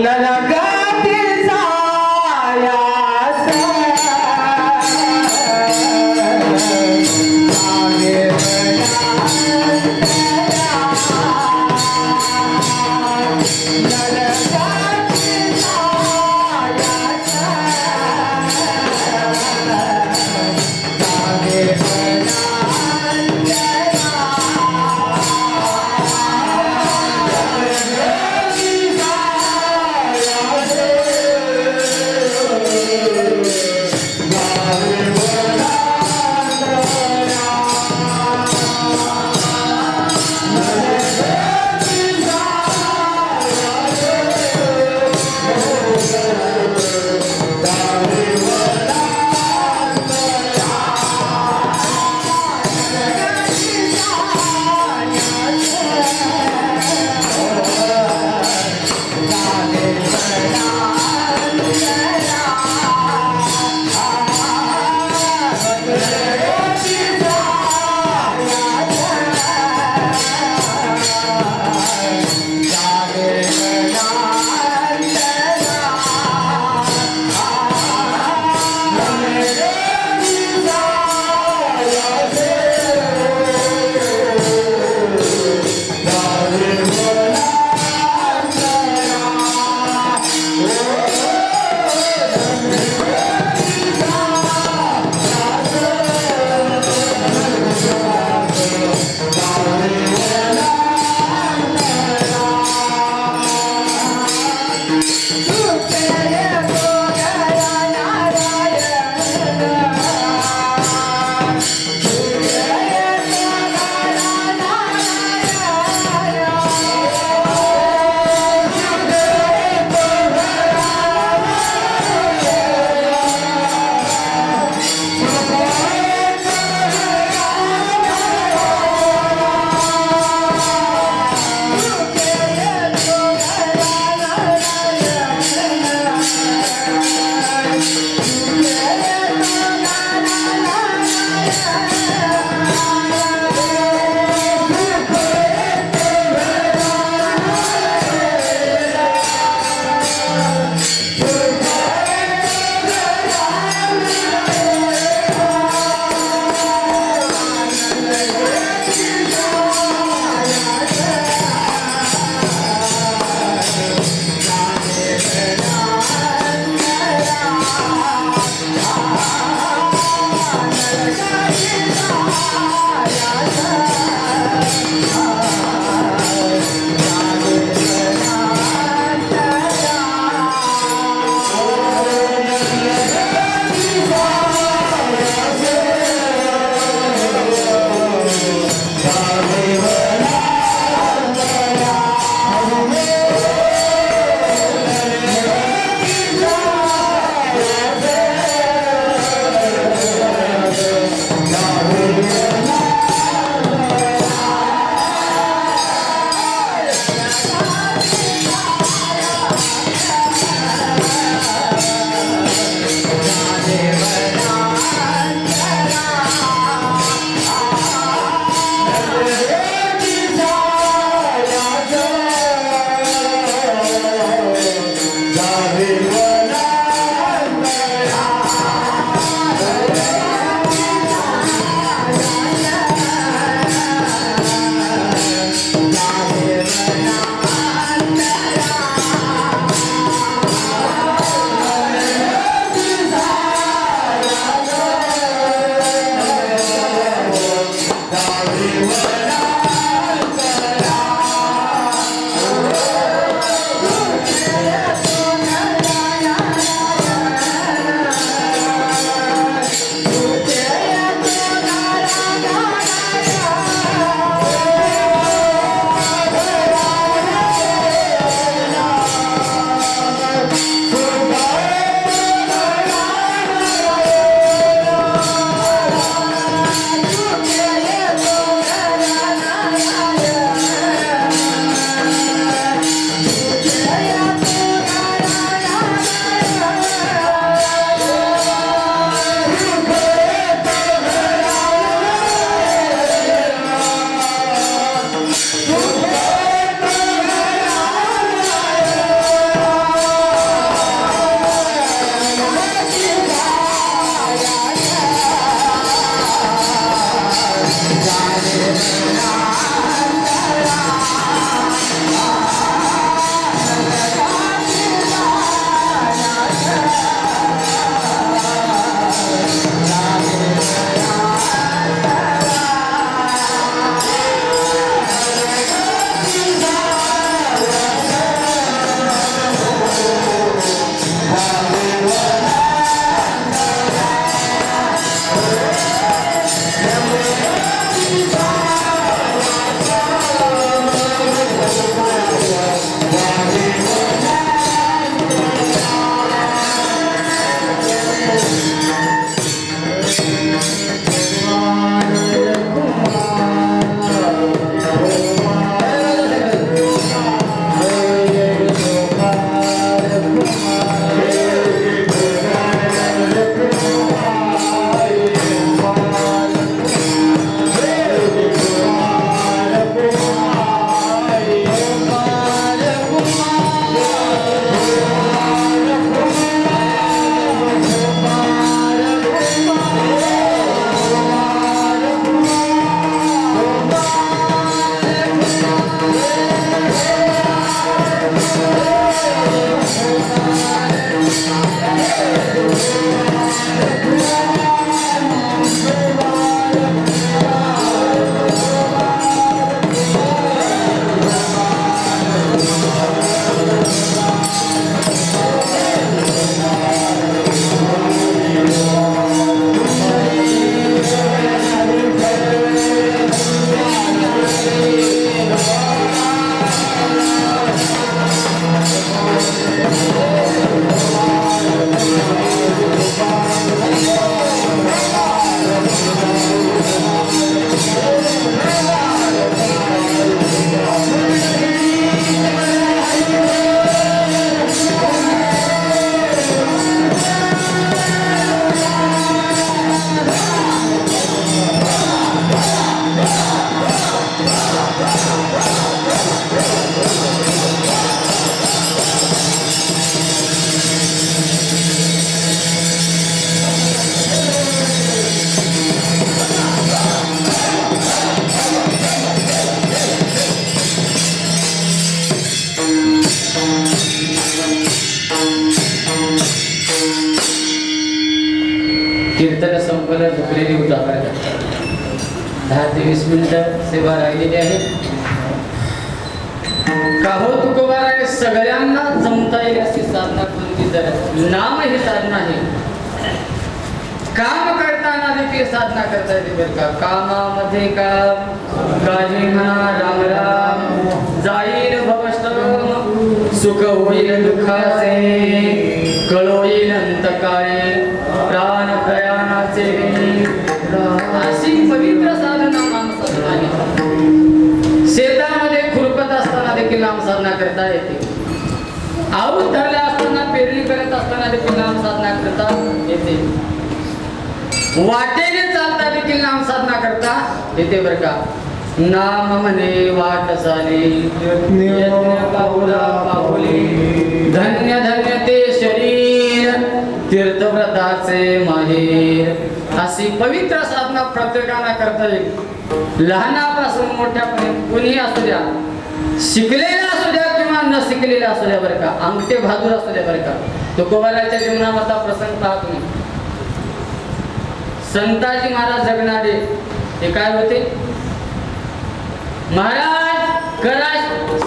la तेवीस ते मिनिटं सेवा राहिलेली आहे. का हो आहे सगळ्यांना जमता येईल अशी साधना कोणती? तर नाम ही साधना आहे. काम करताना देखील साधना करता येते बरं का. कामामध्ये काम काही म्हणा राम राम जाईल भवश्रम सुख होईल दुःखाचे कळोईल अंतकाळे प्राण प्रयाणाचे. अशी पवित्र साधना नाही शेतामध्ये खुरपत असताना देखील नाम साधना करता येते. आऊत धरल्या असताना पेरणी करत असताना देखील नाम साधना करता येते. वाटेने चालता देखील नाम साधना करता येते बरं का. नाम म्हणे वाट चाले पाहुला पाहुली. धन्य धन्य ते शरीर. तीर्थव्रताचे माहेर. अशी पवित्र साधना प्रत्येकाला करता येईल. लहानापासून मोठ्यापर्यंत कुणीही असू द्या शिकलेला असू द्या किंवा न शिकलेला असू द्या बरं का अंगठे बहादूर असू द्या बरं का. तो कोवालाच्या जीवनामधला प्रसंग पाहत तुम्ही. संताजी महाराज जगणारे हे काय होते? महाराज करा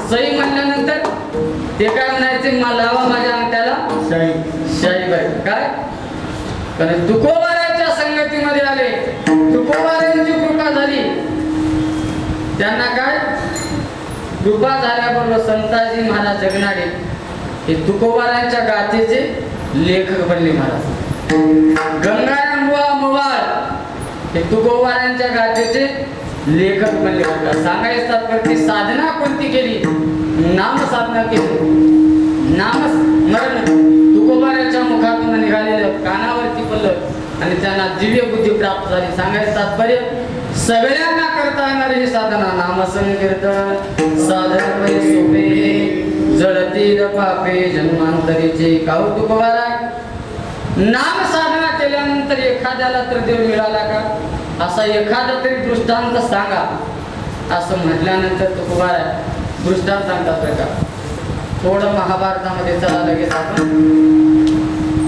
सई म्हणल्यानंतर ते काय म्हणायचे? मला लावा माझ्या अंगठ्याला. शाहीबाई काय? कारण तुकोबाराच्या मध्ये आले. तुकोबारांची कृपा झाली. त्यांना काय? कृपा झाल्याबरोबर संताजी महाराज जगणारे. हे तुकोबारांच्या गाथेचे लेखक बनले महाराज. गंगाराम बुवा मवाळ हे तुकोबारांच्या गाथेचे लेखक बनले बरं सांगायचं तात्पर्य साधना कोणती केली? नाम साधना केली. नाम स्मरण तुकोबाराच्या मुखातून निघालेलं कानावरती पल्लव आणि त्यांना दिव्य बुद्धी प्राप्त झाली. सांगायचं तात्पर्य सगळ्यांना करता येणार ही साधना नामसंकीर्तन साधन सोपे जळतील पापे जन्मांतरीचे कौतुक तुकोबारा नाम साधना केल्यानंतर एखाद्याला तर देव मिळाला का? असा एखादा तरी दृष्टांत सांगा. असं म्हटल्यानंतर तुकोबार दृष्टांत सांगतात का? थोडं महाभारतामध्ये चला लगेच आपण.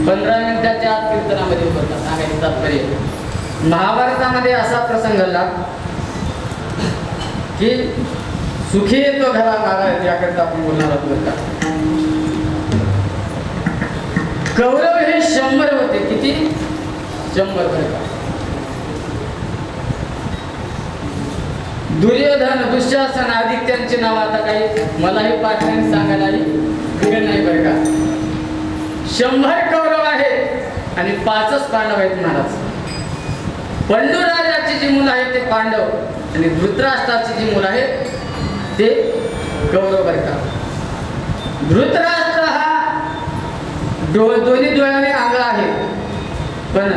पंधरा मिनिटाच्या आत कीर्तनामध्ये उतरतात. सांगायचं तात्पर्य. महाभारतामध्ये असा प्रसंग घडला की सुखी येतो घरा मागा याकरता आपण बोलणार आहोत का? कौरव हे शंभर होते. किती? शंभर बरं का? दुर्योधन दुःशासन आदित्यांची नाव आता काही मलाही पाठ सांगायलाही वेळ नाही बरं का? शंभर कौरव आहेत आणि पाचच पांडव आहेत महाराज पंडुराजाची जी मुलं आहेत ते पांडव आणि धृतराष्ट्राची जी मुलं आहेत ते कौरव बरं का. धृतराष्ट्र हा डो दोन्ही डोळ्याने आंगळा आहे. पण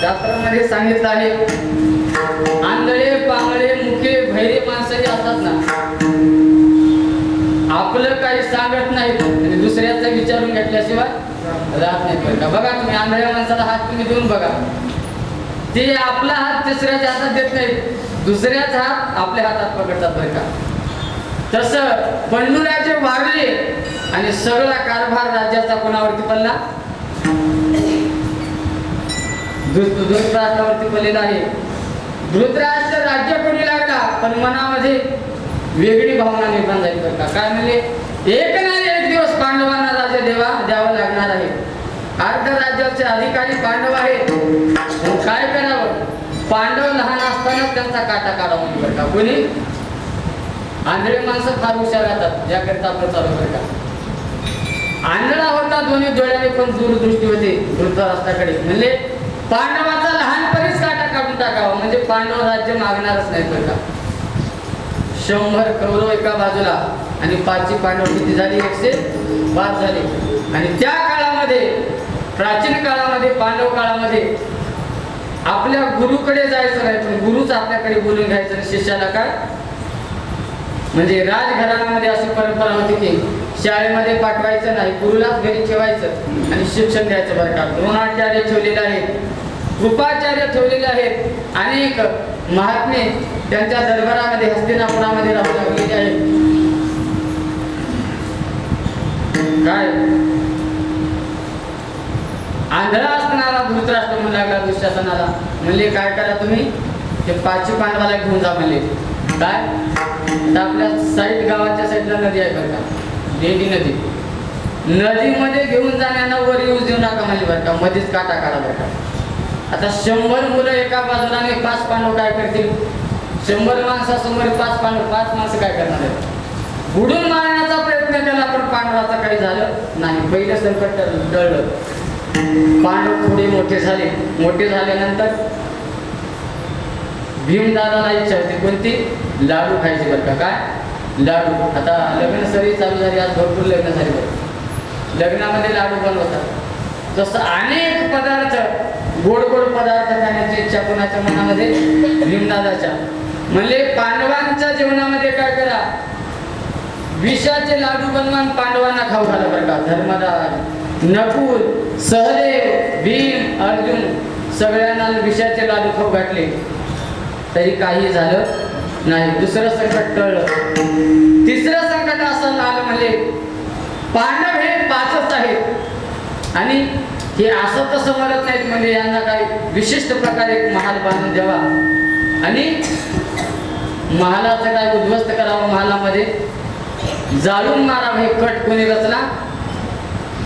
शास्त्रामध्ये सांगितलं आहे आंधळे पांगळे मुखे भैरे माणसंही असतात ना आपलं काही सांगत नाहीत आणि दुसऱ्याचं विचारून घेतल्याशिवाय राहत नाही बरं का बघा तुम्ही आंधळ्या माणसाला हात तुम्ही देऊन बघा. ते आपला हात तिसऱ्याच्या हातात देत नाहीत. दुसऱ्याच हात आपल्या हातात पकडतात बरं का. तसं बंडूराजे वारले आणि सगळा कारभार राज्याचा कोणावरती पडला? धृत- धृतराष्ट्रावरती पडलेला आहे. धृतराष्ट्र राज्य कोणी लागला? पण मनामध्ये वेगळी भावना निर्माण झाली बरं का? काय म्हणजे एक नाही एक दिवस पांडवांना राज्य देवा द्यावं लागणार आहे. अर्ध राज्याचे अधिकारी पांडव आहेत. मग काय करावं? पांडव लहान असताना त्यांचा काटा काढावा बरं का? कोणी? आंधळे माणसं फार हुशार राहतात याकरिता आपलं चालू बरं का? आंधळा होता दोन्ही डोळ्याने पण दूरदृष्टी होती धृतराष्ट्राकडे म्हणजे पांडवाचा लहानपणीच काटा काढून टाकावा म्हणजे पांडव राज्य मागणारच नाही बरं का? शंभर कौरव एका बाजूला. आणि पाचची पांडव किती झाली? एकशे पाच झाली. आणि त्या काळामध्ये प्राचीन काळामध्ये पांडव काळामध्ये आपल्या गुरुकडे जायचं नाही पण गुरुच आपल्याकडे बोलून घ्यायचं आणि शिष्याला काय? म्हणजे राजघराण्यामध्ये अशी परंपरा होती की शाळेमध्ये पाठवायचं नाही गुरुलाच घरी ठेवायचं आणि शिक्षण द्यायचं बरं का. द्रोणाचार्य ठेवलेलं आहे कृपाचार्य ठेवलेले आहेत. अनेक महात्मे त्यांच्या दरबारामध्ये हस्तिनापुरामध्ये राहू लागलेले आहेत. काय? आंधळा असणारा धृतराष्ट्र म्हणू लागला दुःशासनाला? म्हणले काय करा तुम्ही? ते पाचशे पांडवाला घेऊन जा म्हणले. काय? आपल्या साईड गावाच्या साईडला नदी आहे बरं का? नदी. नदीमध्ये घेऊन जाण्यानं वर येऊ देऊ नका म्हणजे बरं का? मध्येच काटा काढा बरं का? आता शंभर मुलं एका बाजूला आणि पाच पांडव काय करतील? शंभर माणसासमोर पाच पांडव पाच माणसं काय करणार आहेत? बुडून मारण्याचा प्रयत्न केला पण पांडवाचा काही झालं नाही. पहिलं संकट टळ- टळलं. पांडव थोडे मोठे झाले. मोठे झाल्यानंतर भीमदादाला इच्छा होती. कोणती? लाडू खायची बरं का. काय? लाडू. आता लग्न सरी चालू झाली. आज भरपूर लग्न झाली बरं. लग्नामध्ये लाडू बनवतात. तसं अनेक पदार्थ गोड गोड पदार्थ खाण्याची इच्छा कोणाच्या मनामध्ये? भीमदादाच्या म्हणजे पांडवांच्या जीवनामध्ये काय करा? विषाचे लाडू बनवान पांडवांना खाऊ घाला बरं का. धर्मदास नकुल सहदेव भीम अर्जुन सगळ्यांना विषाचे लाडू खाऊ घातले. तरी काही झालं नाही. दुसरं संकट टळलं. तिसरं संकट असं आलं म्हणजे पांडव हे पाचच आहेत. आणि हे असं तसं म्हणत नाहीत म्हणजे यांना काही विशिष्ट प्रकारे एक महाल बांधून द्यावा. आणि महालाचं काय उद्ध्वस्त करावं? महालामध्ये जाळून मारावं हे कट कोणी रचला?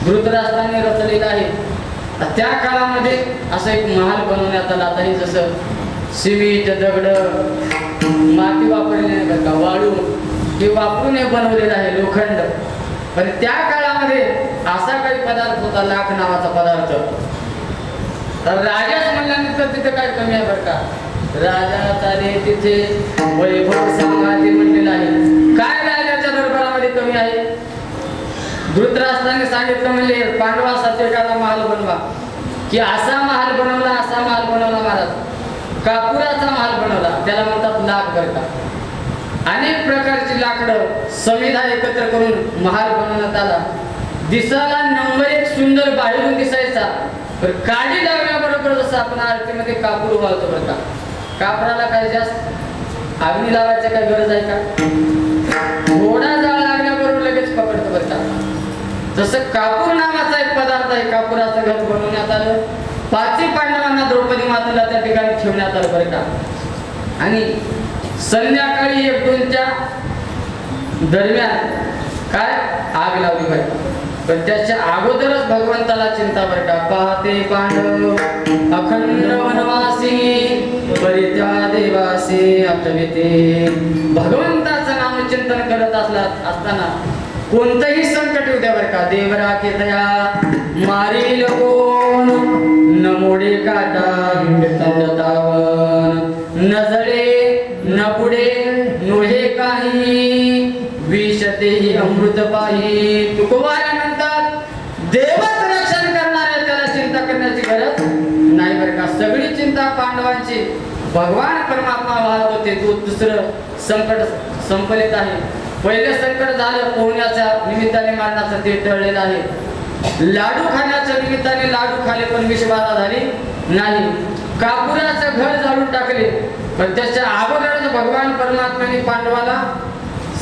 धृतराष्ट्राने रचलेला आहे. त्या काळामध्ये असं एक महाल बनवण्यात आला. आता हे जसं सिमेंट दगड माती वापरली नाही का? वाळू हे वापरून हे बनवलेलं आहे लोखंड. पण त्या काळामध्ये असा काही पदार्थ होता लाख नावाचा पदार्थ. तर राजाच म्हणल्यानंतर तिथे काय कमी आहे बरं का? राजाचा रे तिथे वैभव समाधी म्हणलेलं आहे. काय राजाच्या दरबारामध्ये कमी आहे? धृतराष्ट्राने सांगितलं म्हणजे पांडवा सत्यकाला महाल बनवा. की असा महाल बनवला असा महाल बनवला महाराज. कापुराचा महाल बनवला. त्याला म्हणतात लाख बरं का? अनेक प्रकारची लाकडं संविधा एकत्र करून महाल बनवण्यात आला. दिसायला नंबर एक सुंदर बाहेरून दिसायचा. पण काडी लावण्याबरोबर जसं आपण आरतीमध्ये कापूर उभारतो बरं का कापराला काय जास्त? अग्नी लावायची काय गरज आहे का? घोडा जाळ लागण्याबरोबर लगेच पकडतो बरं का. जसं कापूर नावाचा एक पदार्थ आहे कापुराचं घर बनवण्यात आलं. पाचही पांडवांना द्रौपदी मातेला त्या ठिकाणी ठेवण्यात आलं बरं का. आणि संध्याकाळी एक दोनच्या दरम्यान काय आग लावली पाहिजे पण त्याच्या अगोदरच भगवंताला चिंता बर का? पाहते पांडव अखंड वनवासी परित्या देवासी आठविते भगवंताचं नाम चिंतन करत असला असताना कोणतंही संकट येऊ द्या बर का? देवरा के दया मारील कोण? न काटा दावा. काही विषतेही अमृत पाही तुकोबाऱ्या म्हणतात देवच रक्षण करणार त्याला चिंता करण्याची गरज नाही बरं का? सगळी चिंता पांडवांची. भगवान परमात्मा वाहत होते. तो दुसरं संकट संपलित आहे. पहिले संकट झालं पोहण्याच्या निमित्ताने मारण्याचं ते टळलेलं आहे. लाडू खाण्याच्या निमित्ताने लाडू खाले पण विषबाधा झाली नाही. कापुराचं घर जाळून टाकले. पण त्याच्या अगोदरच भगवान परमात्म्याने पांडवाला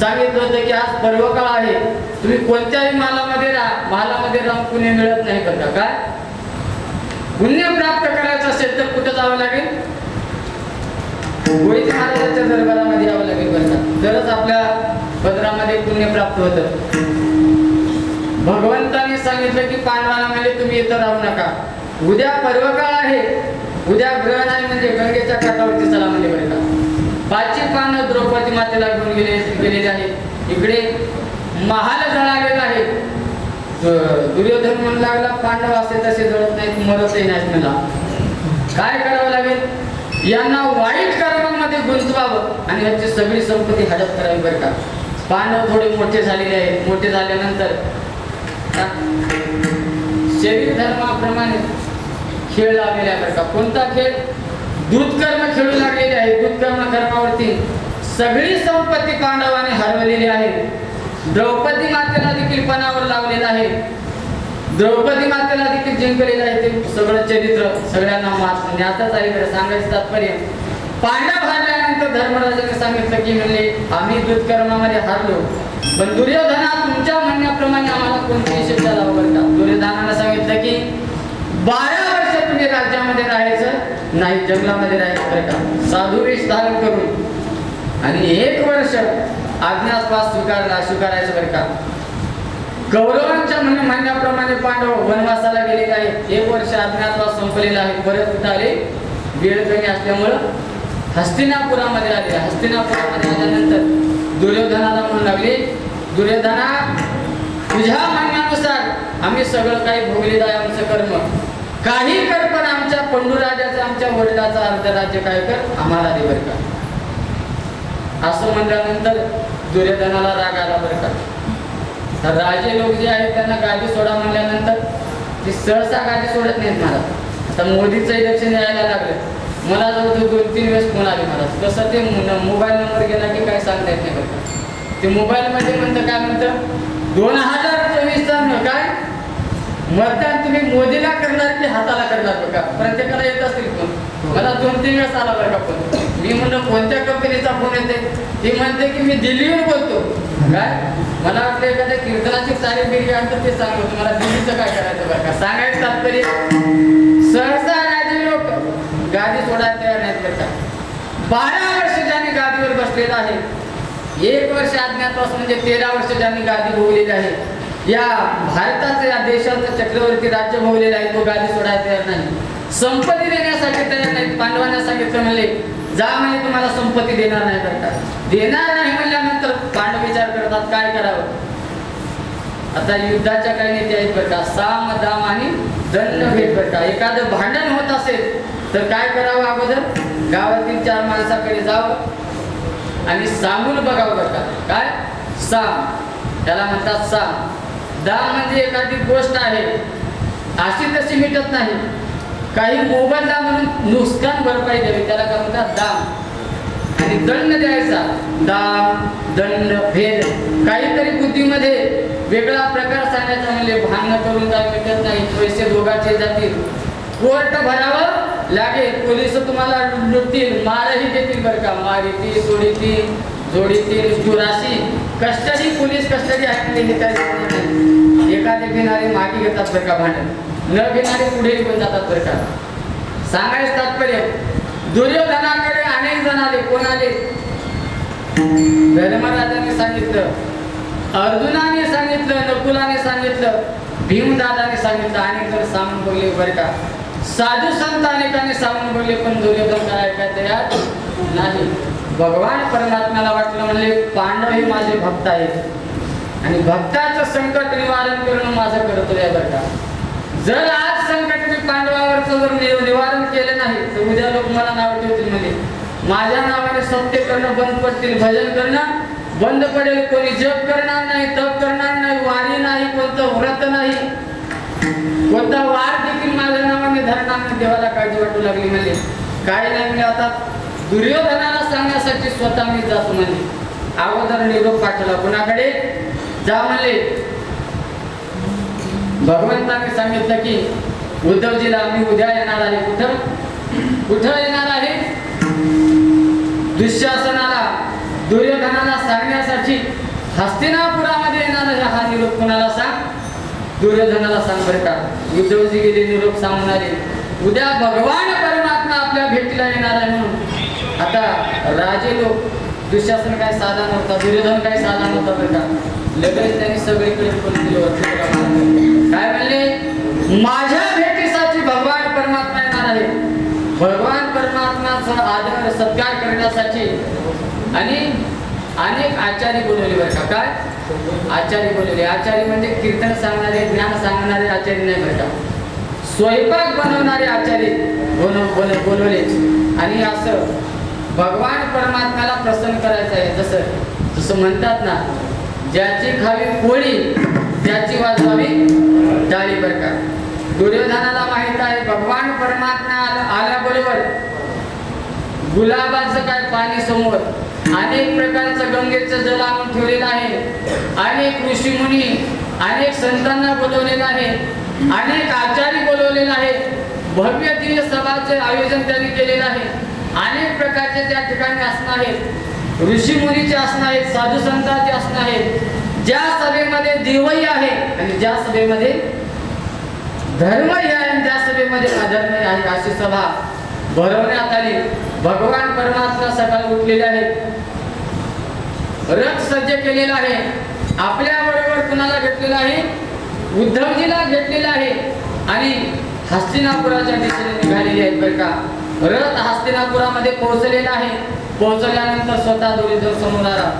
सांगितलं होतं की आज पर्वकाळ आहे. तुम्ही कोणत्याही मालामध्ये राहा मालामध्ये राहून पुण्य मिळत नाही करता. काय? पुण्य प्राप्त करायचं असेल तर कुठं जावं लागेल? गोळीत महाराजांच्या दरबारामध्ये यावं लागेल बरं तरच आपल्या पदरामध्ये पुण्य प्राप्त होत. भगवंताने सांगितलं की पांडवांमध्ये तुम्ही इथं राहू नका. उद्या पर्वकाळ आहे. उद्या ग्रहण आहे म्हणजे गंगेच्या काठावरती चला म्हणजे बरं का? पाचही पानं द्रौपदी मातेला घेऊन गेले गेलेले आहेत. इकडे महाल जळालेला आहे. दुर्योधन म्हणू लागला पांडव असे तसे जळत नाहीत मरतही नाहीत मला काय करावं लागेल? यांना वाईट कर्मामध्ये गुंतवावं आणि यांची सगळी संपत्ती हडप करावी बरं का. पांडव थोडे मोठे झालेले आहेत. मोठे झाल्यानंतर शरीर धर्माप्रमाणे खेळ लागलेला आहे बरं का. कोणता खेळ? दूधकर्म खेळू लागलेले आहे दूधकर्म कर्मावरती सगळी संपत्ती पांडवाने हरवलेली आहे. द्रौपदी मातेला देखील पणावर लावलेलं आहे. द्रौपदी मातेला देखील जिंकलेलं आहे ते सगळं चरित्र सगळ्यांना मात ज्ञातच आहे. सांगायचं तात्पर्य पांडव हारल्यानंतर धर्मराजाने सांगितलं की म्हणले आम्ही दूधकर्मामध्ये हारलो. पण दुर्योधना तुमच्या म्हणण्याप्रमाणे आम्हाला कोणतीही शिक्षा लावू करता दुर्योधनाला दुर्योधनानं सांगितलं की बारा वर्ष तुम्ही राज्यामध्ये राहायचं नाही जंगलामध्ये राहायचं बरं का. साधू वेश धारण करून. आणि एक वर्ष आज्ञासपास स्वीकारला स्वीकारायचं बरं का. कौरवांच्या म्हणे म्हणण्याप्रमाणे पांडव वनवासाला गेलेले आहेत एक वर्ष अज्ञातवास संपलेला आहे. परत आले? वेळ कमी असल्यामुळं हस्तिनापुरामध्ये आले. हस्तिनापुरामध्ये आल्यानंतर दुर्योधनाला म्हणू लागले दुर्योधना तुझ्या म्हणण्यानुसार आम्ही सगळं काही भोगलेलं आहे आमचं कर्म. काही कर पण आमच्या पंडुराजाचा आमच्या वडिलाचा अर्धराज्य काय कर? आम्हाला दे बरं का. असं म्हणल्यानंतर दुर्योधनाला राग आला बरं का. तर राजे लोक जे आहेत त्यांना गादी सोडा म्हणल्यानंतर ते सहसा गादी सोडत नाहीत मला आता मोदीचं इलेक्शन यायला लागलं. मला जवळ दोन तीन वेळेस फोन आले मला तसं ते मोबाईल नंबर गेला की काय सांगता येत नाही बरं ते मोबाईलमध्ये म्हणतं काय म्हणतं? दोन हजार चोवीसचा काय मतदान तुम्ही मोदीला करणार की हाताला करणार बघा. प्रत्येकाला येत असतील फोन. मला दोन तीन वेळेस आला बरं का फोन. मी म्हणलं कोणत्या कंपनीचा फोन येते ती म्हणते की मी दिल्लीवर बोलतो. काय? मला वाटलं एखाद्या कीर्तनाची तारीख बिरी आणतं ते सांगतो तुम्हाला. दिल्लीचं काय करायचं बरं का? सांगायचं तात्पर्य सहसा राजे लोक गादी सोडायला तयार नाहीत बरं का? बारा वर्ष ज्याने गादीवर बसलेला आहे एक वर्ष अज्ञातवास म्हणजे तेरा वर्ष ज्यांनी गादी भोगलेली आहे या भारताचं या देशाचं चक्रवर्ती राज्य भोगलेलं आहे तो गादी सोडायला तयार नाही. संपत्ती देण्यासाठी तयार नाहीत पांडवांना सांगितलं म्हणले जा म्हणे तुम्हाला संपत्ती देणार नाही करतात देणार नाही म्हणल्यानंतर पांडव विचार करतात काय करावं? आता युद्धाच्या काही नेते आहेत बरं का साम दाम आणि दंड भेट बरं का. एखादं भांडण होत असेल तर काय करावं अगोदर? गावातील चार माणसाकडे जावं आणि सांगून बघावं बरं का. काय? साम. त्याला म्हणतात साम. दान म्हणजे एखादी गोष्ट आहे. अशी तशी मिटत नाही. काही मोबदला म्हणून नुकसान भरपाई द्यावी त्याला काय म्हणतात? दाम. आणि दंड द्यायचा. दाम दंड फेर. काहीतरी बुद्धीमध्ये वेगळा प्रकार सांगायचा म्हणजे भांडण करून काय मिटत नाही पैसे दोघाचे जातील. कोर्ट भरावं लागेल. पोलीस तुम्हाला लुटतील. मारही देतील बरं का? मारितील सोडितील जोडीतील दुराशी कस्टडी पोलीस कस्टडी आहे हे एखादे घेणारे मागे घेतात बरं का भांडण. न घेणारे पुढे घेऊन जातात बरं का. सांगायचं तात्पर्य दुर्योधनाकडे अनेक जण आले. कोण आले? धर्मराजाने सांगितलं अर्जुनाने सांगितलं नकुलाने सांगितलं भीमदादाने सांगितलं अनेक जण सामून बोलले बरं का. साधू संत अनेकाने सामून बोलले पण दुर्योधन काय ऐकाय तयार नाही. भगवान परमात्म्याला वाटलं म्हणजे पांडव हे माझे भक्त आहेत. आणि भक्ताचं संकट निवारण करणं माझं कर्तव्य आहे बरं का. जर आज संकट मी पांडवावरचं जर नि- निवारण केलं नाही तर उद्या लोक मला नाव ठेवतील म्हणजे माझ्या नावाने सत्य करणं बंद पडतील भजन करणं बंद पडेल. कोणी जप करणार नाही तप करणार नाही वारी नाही कोणतं व्रत नाही. कोणता वार देखील माझ्या नावाने धरणार नाही देवाला काळजी वाटू लागली म्हणजे काय नाही म्हणजे आता दुर्योधनाला सांगण्यासाठी स्वतः मी जातो म्हणजे अगोदर निरोप पाठवला कुणाकडे? जा म्हणले. भगवंताने सांगितलं की उद्धवजीला मी उद्या येणार आहे. कुठं? कुठं येणार आहे? दुःशासनाला दुर्योधनाला सांगण्यासाठी हस्तिनापुरामध्ये येणार आहे. हा निरोप कुणाला सांग? दुर्योधनाला सांग बरं का. उद्धवजी गेले निरोप सांगणारे उद्या भगवान परमात्मा आपल्या भेटीला येणार आहे म्हणून. आता राजे लोक दुःशासन काय साधा नव्हता दुर्योधन काय साधा नव्हता बरं का लगेच त्यांनी सगळीकडे फोन दिले काय म्हणले? माझ्या भेटीसाठी भगवान परमात्मा येणार आहे. भगवान परमात्माचा आदर सत्कार करण्यासाठी. आणि अनेक आचार्य बोलवले बरं का? काय? आचार्य बोलवले. आचार्य म्हणजे कीर्तन सांगणारे ज्ञान सांगणारे आचार्य नाही बरं का? स्वयंपाक बनवणारे आचार्य बनव बोलवले आणि असं भगवान परमात्म्याला प्रसन्न करायचं आहे. जसं जसं म्हणतात ना ज्याची खावी पोळी त्याची वाजवावी डाळी बरं दुर्योधनाला माहीत आहे भगवान परमात्मा आल्याबरोबर गुलाबाचं काय पाणी समोर अनेक प्रकारचं गंगेचं जल आणून ठेवलेलं आहे. अनेक ऋषीमुनी अनेक संतांना बोलवलेलं आहे. अनेक आचार्य बोलवलेलं आहे भव्य दिव्य सभाचे आयोजन त्यांनी केलेलं आहे. अनेक प्रकारचे त्या ठिकाणी आसनं आहेत ऋषीमुनीचे आसनं आहेत साधू संतांचे आसनं आहेत ज्या सभेमध्ये देवही आहे आणि ज्या सभेमध्ये धर्मही आहे आणि त्या सभेमध्ये अधर्मही आहे अशी सभा भरवण्यात आली. भगवान परमात्मा सकाळी उठलेले आहेत. रथ सज्ज केलेला आहे. आपल्या बरोबर कुणाला घेतलेला आहे? उद्धवजीला घेतलेला आहे. आणि हस्तिनापुराच्या दिशेने निघालेले आहेत बरं का. रथ हस्तिनापुरामध्ये पोहोचलेला आहे. पोहोचल्यानंतर स्वतः दुर्योधन समोर आला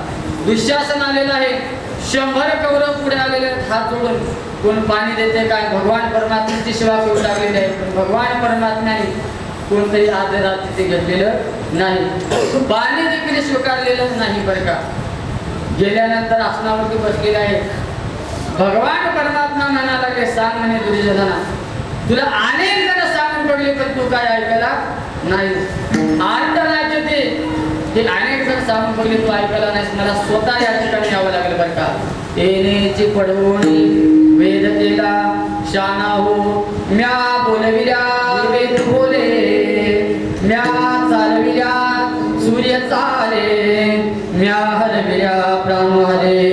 दुःशासन आलेला आहे. शंभर कौरव पुढे आलेले आहेत हात जोडून. कोण पाणी देते काय? भगवान परमात्म्याची सेवा करू लागलेली आहे. पण भगवान परमात्म्याने कोणतंही आदरात तिथे घेतलेलं नाही. पाणी देखील स्वीकारलेलं नाही बरं का? गेल्यानंतर आसनावरती बसलेले आहे. भगवान परमात्मा म्हणाला लागले सांग म्हणे दुर्योधना. तुला अनेक जण सांगून पडले पण तू काय ऐकायला? नाही. अंत ते हे अनेक जण सांगून बघले तू ऐकायला नाहीस मला स्वतः या ठिकाणी यावं लागलं बरं का. येण्याची पडवणी वेद केला शाना हो म्या बोलविल्या वेद बोले म्या चालविल्या सूर्य चाले म्या हरविल्या प्राण हरे